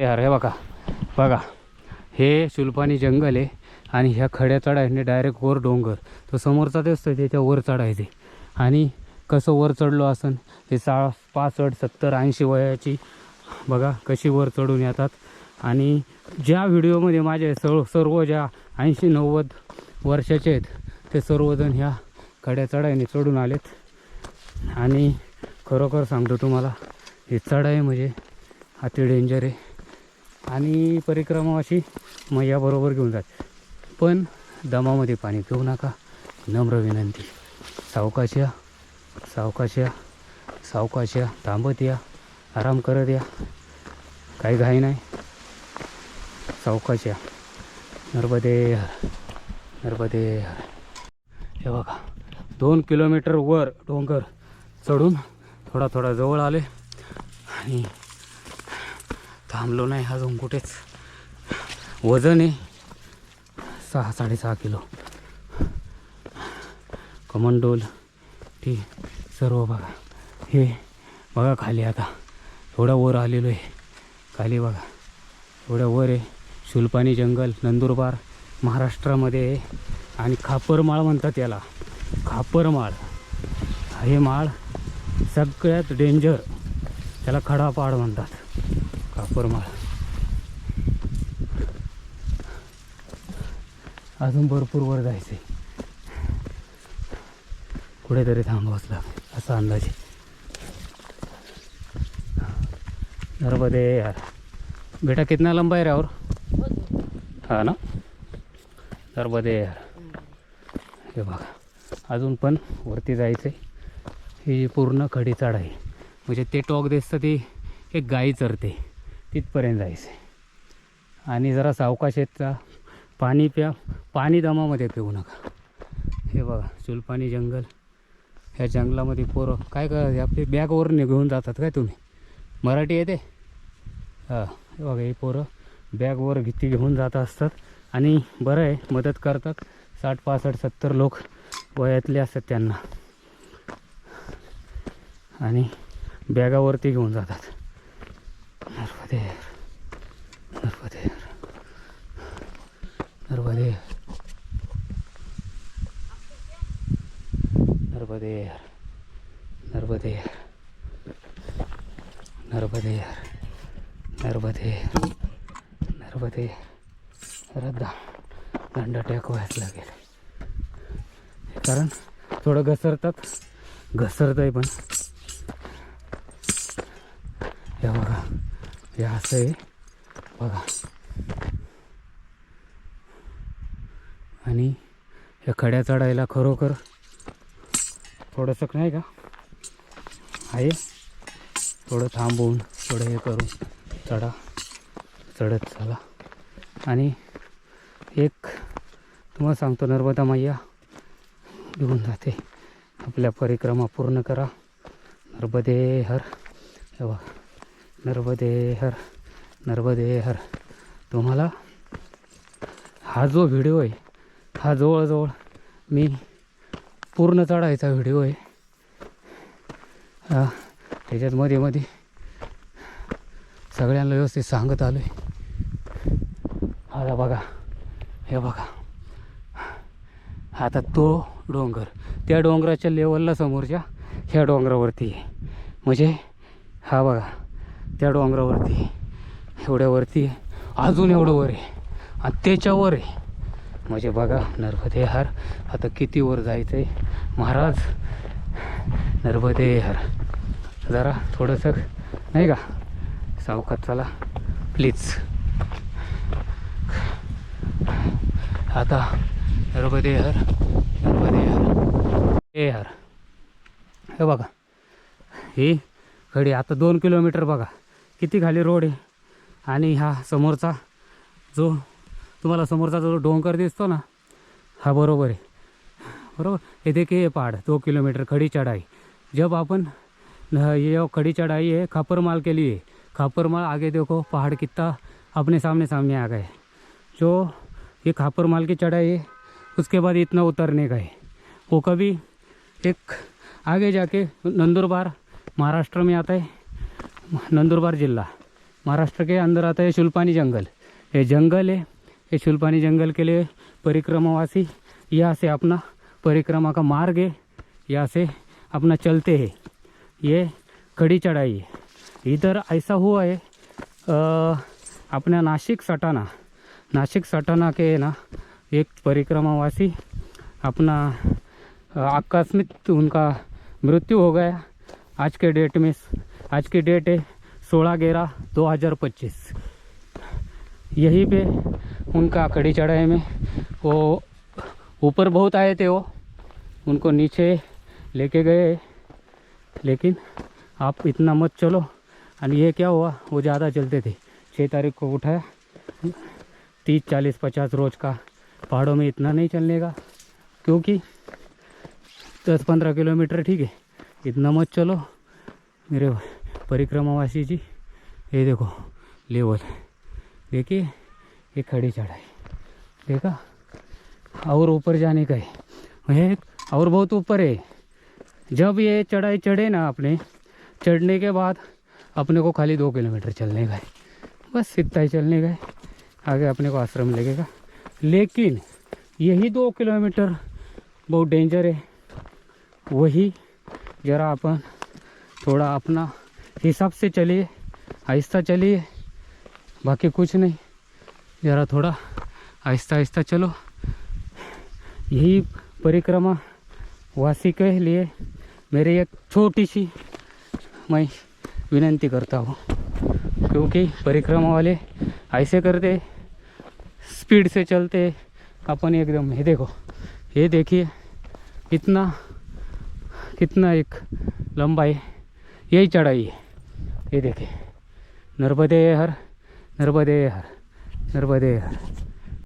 यार हे बघा बघा. हे शुल्पानी जंगल आहे आणि ह्या खड्या चढायने डायरेक्ट वर डोंगर. तो समोरचा दिसतोय त्याच्या वर चढायचे आणि कसं वर चढलो असन ते सा पासष्ट सत्तर ऐंशी वयाची बघा कशी वर चढून येतात. आणि ज्या व्हिडिओमध्ये माझे सर्व सर्व ज्या ऐंशी नव्वद वर्षाचे आहेत ते सर्वजण ह्या खड्या चढाईने चढून आलेत. आणि खरोखर सांगतो तुम्हाला हे चढाई म्हणजे अति डेंजर आहे. आणि परिक्रमा अशी मैयाबरोबर घेऊन जाते. पण दमामध्ये पाणी पिऊ नका. नम्र विनंती. सावकाश या. सावकाश या. सावकाश या. थांबत या. आराम करत या. काही घाई नाही. सावकाश नर्मदे नर्मदे हे बघा. दोन किलोमीटर वर डोंगर चढून थोडा थोडा जवळ आले आणि थांबलो नाही अजून कुठेच. वजन आहे. सहा साडेसहा किलो. कमंडोल. ती सर्व बघा. हे बघा खाली आता. थोडा वर आलेलो आहे. खाली बघा. थोडं वर आहे. शुल्पानी जंगल नंदुरबार महाराष्ट्रामध्ये आहे. आणि खापरमाळ म्हणतात याला. खापरमाळ. हे माळ सगळ्यात डेंजर त्याला खडापाड म्हणतात. परमाळ अजून भरपूर वर जायचं आहे कुठेतरी थांबावंच लागेल असा अंदाज आहे. नर्मदे यार. बेटा कितना लंबा है रावर और? हा ना? नर्मदे यार. हे बघा अजून पण वरती जायचं आहे ही पूर्ण खडी चढ आहे म्हणजे ते टॉक दिसतं ती एक गाई चरते. तिथपर्यंत जायचं आहे आणि जरा सावकाश येत पाणी प्या पाणी दमामध्ये पिऊ नका. हे बघा चुलपाणी जंगल. ह्या जंगलामध्ये पोरं काय करा आपली बॅगवर घेऊन जातात काय तुम्ही? मराठी येते हां हे बघा हे पोरं बॅगवर भीती घेऊन जात असतात. आणि बरं आहे मदत करतात. साठ पासष्ट सत्तर लोक वयातले असतात त्यांना. आणि बॅगावरती घेऊन जातात. नर्मदे नर्मदे नर्मदे नर्मदे नर्मदे नर्मदे नर्मदे नर्मदे रद्दा. दंड टेकवायच लागेल. कारण थोडं घसरतात. घसरत आहे पण. हे बघा. हे असं आहे. बघा. आणि ह्या खड्या चढायला खरोखर थोडंसं नाही का? आहे. थोडं थांबवून थोडं हे करून चढा. चढत चला. आणि एक तुम्हाला सांगतो नर्मदा मैया घेऊन जाते. आपल्या परिक्रमा पूर्ण करा. नर्मदे हर. हे बघा. नर्मदे हर नर्मदे हर तुम्हाला हा जो व्हिडिओ आहे हा जवळजवळ मी पूर्ण चढायचा व्हिडिओ आहे. हा त्याच्यात मध्ये मध्ये सगळ्यांना व्यवस्थित सांगत आलो आहे आता बघा हे बघा. आता तो डोंगर त्या डोंगराच्या लेवलला समोरच्या ह्या डोंगरावरती आहे. म्हणजे हा बघा. त्या डोंगरावरती. एवढ्यावरती अजून एवढं वर आहे. आणि त्याच्यावर आहे. म्हणजे बघा नर्मदे हर आता किती वर जायचं आहे महाराज नर्मदे हर जरा थोडंसं नाही का? सावकात चला. प्लीज आता नर्मदे हर नर्मदे हर ए हर हे बघा. ही घडी आता दोन किलोमीटर बघा. किती खाली रोड आहे. आणि हा समोरचा जो तुम्हाला समोरचा जो डोंगर दिसतो ना हा बरोबर आहे. बरोबर? ये देखिए पहाड़ दो किलोमीटर खड़ी चढ़ाई जब अपन ये खड़ी चढ़ाई है खापरमाल के लिए खापरमाल आगे देखो पहाड़ कितना अपने सामने सामने आ गए. जो ये खापरमाल की चढ़ाई है उसके बाद इतना उतरने का है वो कभी एक आगे जाके नंदुरबार महाराष्ट्र में आता है नंदुरबार जिला महाराष्ट्र के अंदर आता है शुल्पानी जंगल. ये जंगल है ये शुल्पानी जंगल के लिए परिक्रमावासी, यहाँ से अपना परिक्रमा का मार्ग है, यहाँ से अपना चलते हैं. ये कड़ी चढ़ाई है. इधर ऐसा हुआ है अपना नासिक सटाना नासिक सटाना के ना, एक परिक्रमावासी अपना आकस्मिक उनका मृत्यु हो गया. आज के डेट में आज की डेट है सोलह ग्यारह दो हज़ार पच्चीस। यहीं पे उनका कड़ी चढ़ाई में वो ऊपर बहुत आए थे वो। उनको नीचे लेके गए। लेकिन आप इतना मत चलो। और ये क्या हुआ? वो ज़्यादा चलते थे। छः तारीख को उठाया तीस, चालीस, पचास रोज का पहाड़ों में इतना नहीं चलने का। क्योंकि दस, पंद्रह किलोमीटर ठीक है। इतना मत चलो। मेरे परिक्रमावासी जी ये देखो, लेवल। देखिए ये खड़ी चढ़ाई। देखा? और ऊपर जाने का है। है और बहुत ऊपर है। जब ये चढ़ाई चढ़े ना आपने चढ़ने के बाद अपने को खाली दो किलोमीटर चलने का है। बस इतना ही चलने का है। आगे अपने को आश्रम लगेगा। लेकिन यही दो किलोमीटर बहुत डेंजर है। वही जरा अपन थोड़ा अपना हिसाब से चलिए, आहिस्ता चलिए, बाकी कुछ नहीं। ज़रा थोड़ा आहिस्ता आहिस्ता चलो। यही परिक्रमा वासी के लिए मेरी एक छोटी सी मैं विनंती करता हूँ, क्योंकि परिक्रमा वाले ऐसे करते, स्पीड से चलते, अपन एकदम, ये देखो, ये देखिए, कितना कितना एक लंबाई, यही चढ़ाई है। ये देखिए। नर्मदे हर नर्मदे हर नर्मदे हर।